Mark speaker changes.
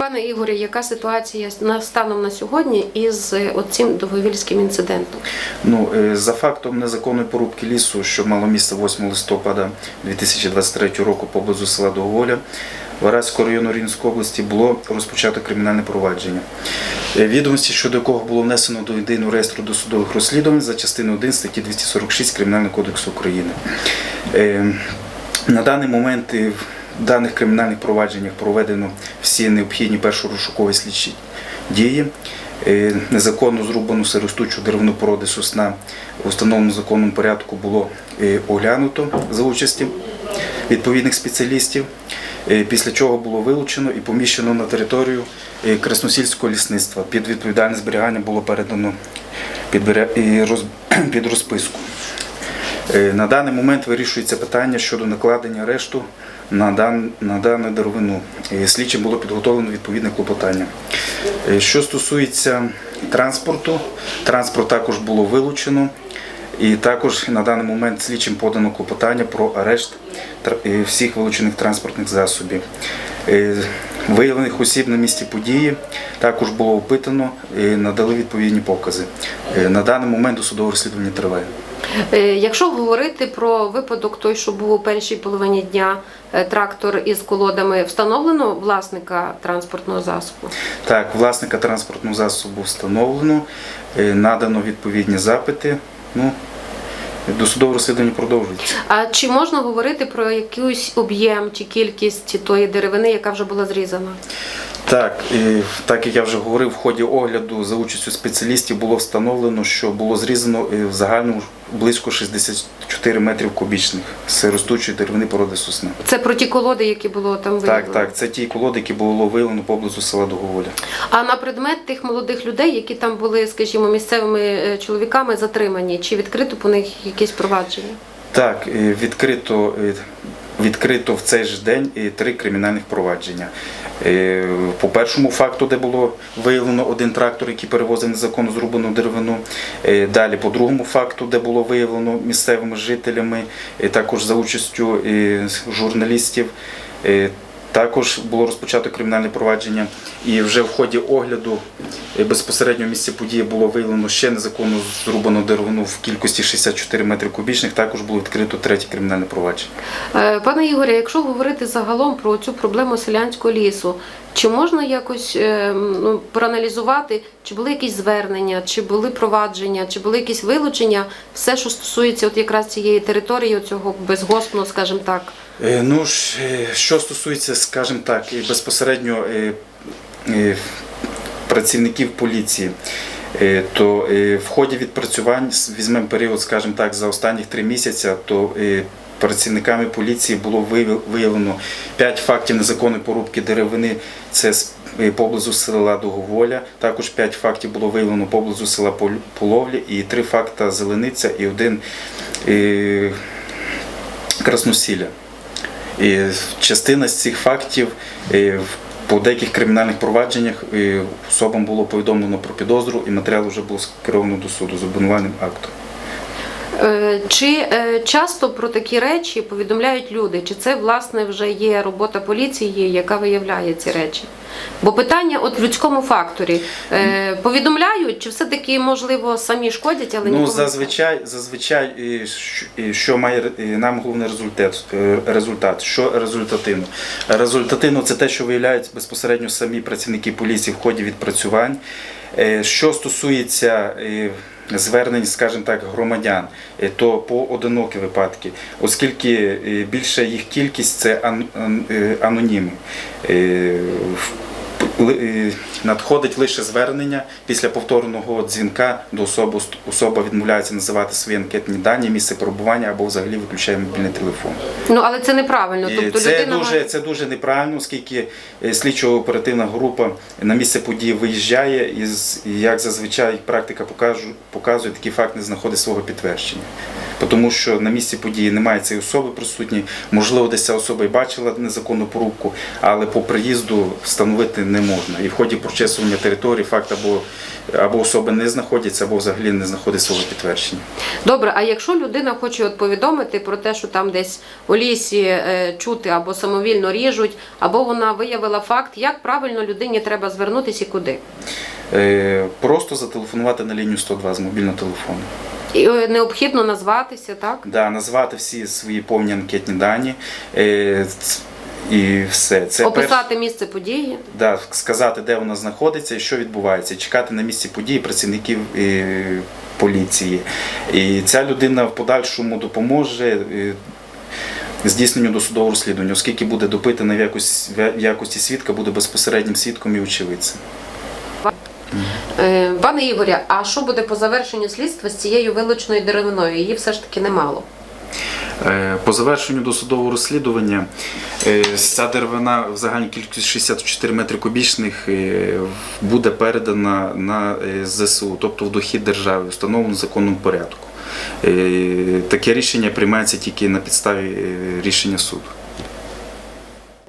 Speaker 1: Пане Ігорі, яка ситуація на станом на сьогодні із е, оцим довговільським інцидентом?
Speaker 2: Ну, е, за фактом незаконної порубки лісу, що мало місце 8 листопада 2023 року поблизу села Договоля, Вараського району Рівненської області було розпочато кримінальне провадження. Е, Відомості, щодо якого було внесено до єдиного реєстру досудових розслідувань за частиною 1 статті 246 Кримінального кодексу України. На даний момент даних кримінальних провадженнях проведено всі необхідні першорозшукові слідчі дії. Е, Незаконно зрубану сиростучу деревну породи сосна в установленому законному порядку було е, оглянуто за участі відповідних спеціалістів, е, після чого було вилучено і поміщено на територію Красносільського лісництва. Під відповідальне зберігання було передано під розписку. Е, На даний момент вирішується питання щодо накладення арешту на, дан, на дану деревину. Е, Слідчим було підготовлено відповідне клопотання. Е, Що стосується транспорту, транспорт також було вилучено. І також на даний момент слідчим подано клопотання про арешт всіх вилучених транспортних засобів. Виявлених осіб на місці події також було опитано і надали відповідні покази. На даний момент досудове розслідування триває.
Speaker 1: Е, Якщо говорити про випадок, той, що був у першій половині дня, е, трактор із колодами, встановлено власника транспортного засобу?
Speaker 2: Так, власника транспортного засобу встановлено, е, надано відповідні запити. Ну, досудове розслідування продовжується.
Speaker 1: А чи можна говорити про якийсь об'єм чи кількість тої деревини, яка вже була зрізана?
Speaker 2: Так, і так як я вже говорив, в ході огляду за участю спеціалістів було встановлено, що було зрізано е, в загальному близько 64 метрів кубічних з ростучої деревини породи сосни.
Speaker 1: Це про ті колоди, які було там виявлено?
Speaker 2: Так, так, це ті колоди, які було виявлено поблизу села Договоля.
Speaker 1: А на предмет тих молодих людей, які там були, скажімо, місцевими е, чоловіками затримані, чи відкрито по них якісь провадження?
Speaker 2: Так, е, відкрито, е, відкрито в цей ж день три кримінальних провадження. Е, По першому факту, де було виявлено один трактор, який перевозив незаконно зрубану деревину. Е, Далі по другому факту, де було виявлено місцевими жителями, е, також за участю журналістів. Також було розпочато кримінальне провадження, і вже в ході огляду е, безпосередньо в місці події було виявлено ще незаконно зрубану деревину в кількості 64 метри кубічних. Також було відкрито третє кримінальне провадження.
Speaker 1: Е, Пане Ігоря, якщо говорити загалом про цю проблему селянського лісу, чи можна якось е, ну, проаналізувати, чи були якісь звернення, чи були провадження, чи були якісь вилучення, все, що стосується от якраз цієї території, цього безгоспного, скажімо так.
Speaker 2: Е, Ну е, що стосується, скажімо так, безпосередньо е, працівників поліції, то в ході відпрацювань візьмемо період, скажімо так, за останні три місяці, то працівниками поліції було виявлено 5 фактів незаконної порубки деревини. Це поблизу села Договоля. Також 5 фактів було виявлено поблизу села Пол- Половлі і 3 факта Зелениця і один Красносілля. І частина з цих фактів по деяких кримінальних провадженнях особам було повідомлено про підозру і матеріал вже був скеровано до суду з обвинувальним актом.
Speaker 1: Е, Чи е, часто про такі речі повідомляють люди? Чи це власне вже є робота поліції, яка виявляє ці речі? Бо питання от в людському факторі Е, повідомляють, чи все-таки можливо самі шкодять, але
Speaker 2: Ну, зазвичай, зазвичай, що має нам головний результат, результат, що результативно. Результативно це те, що виявляють безпосередньо самі працівники поліції в ході відпрацювань. Що стосується звернень, скажімо так, громадян, е, то поодинокі випадки, оскільки е, більша їх кількість це ан- е, надходить лише звернення після повторного дзвінка до особи. Особа відмовляється називати свої анкетні дані, місце перебування або взагалі виключає мобільний телефон.
Speaker 1: Ну але це неправильно. Тобто
Speaker 2: це
Speaker 1: людина
Speaker 2: дуже це дуже неправильно, оскільки е, слідчо-оперативна група на місце події виїжджає, і як зазвичай практика покажу- показує, такий факт не знаходить свого підтвердження. Тому що на місці події немає цієї особи присутньої. Можливо, десь ця особа і бачила незаконну порубку, але по приїзду встановити не можна. І в ході прочесування території факт або, або особи не знаходяться, або взагалі не знаходить свого підтвердження.
Speaker 1: Добре, а якщо людина хоче от повідомити про те, що там десь у лісі е, чути або самовільно ріжуть, або вона виявила факт, як правильно людині треба звернутися і куди?
Speaker 2: Е, Просто зателефонувати на лінію 102 з мобільного телефону.
Speaker 1: І е, необхідно назватися, так?
Speaker 2: Да, назвати всі свої повні анкетні дані. е, І все. Це
Speaker 1: Описати місце події.
Speaker 2: Да, сказати, де вона знаходиться і що відбувається, чекати на місці події працівників е, поліції. І ця людина в подальшому допоможе е, здійсненню досудового розслідування, оскільки буде допитана в якості, в якості свідка, буде безпосереднім свідком і очевидцем.
Speaker 1: Пане Ігоря, а що буде по завершенню слідства з цією вилученою деревиною? Її все ж таки немало.
Speaker 2: Е, По завершенню досудового розслідування е, ця деревина в загальній кількості 64 метри кубічних е, буде передана на ЗСУ, тобто в дохід держави, встановлено в законному порядку. Таке рішення приймається тільки на підставі рішення суду.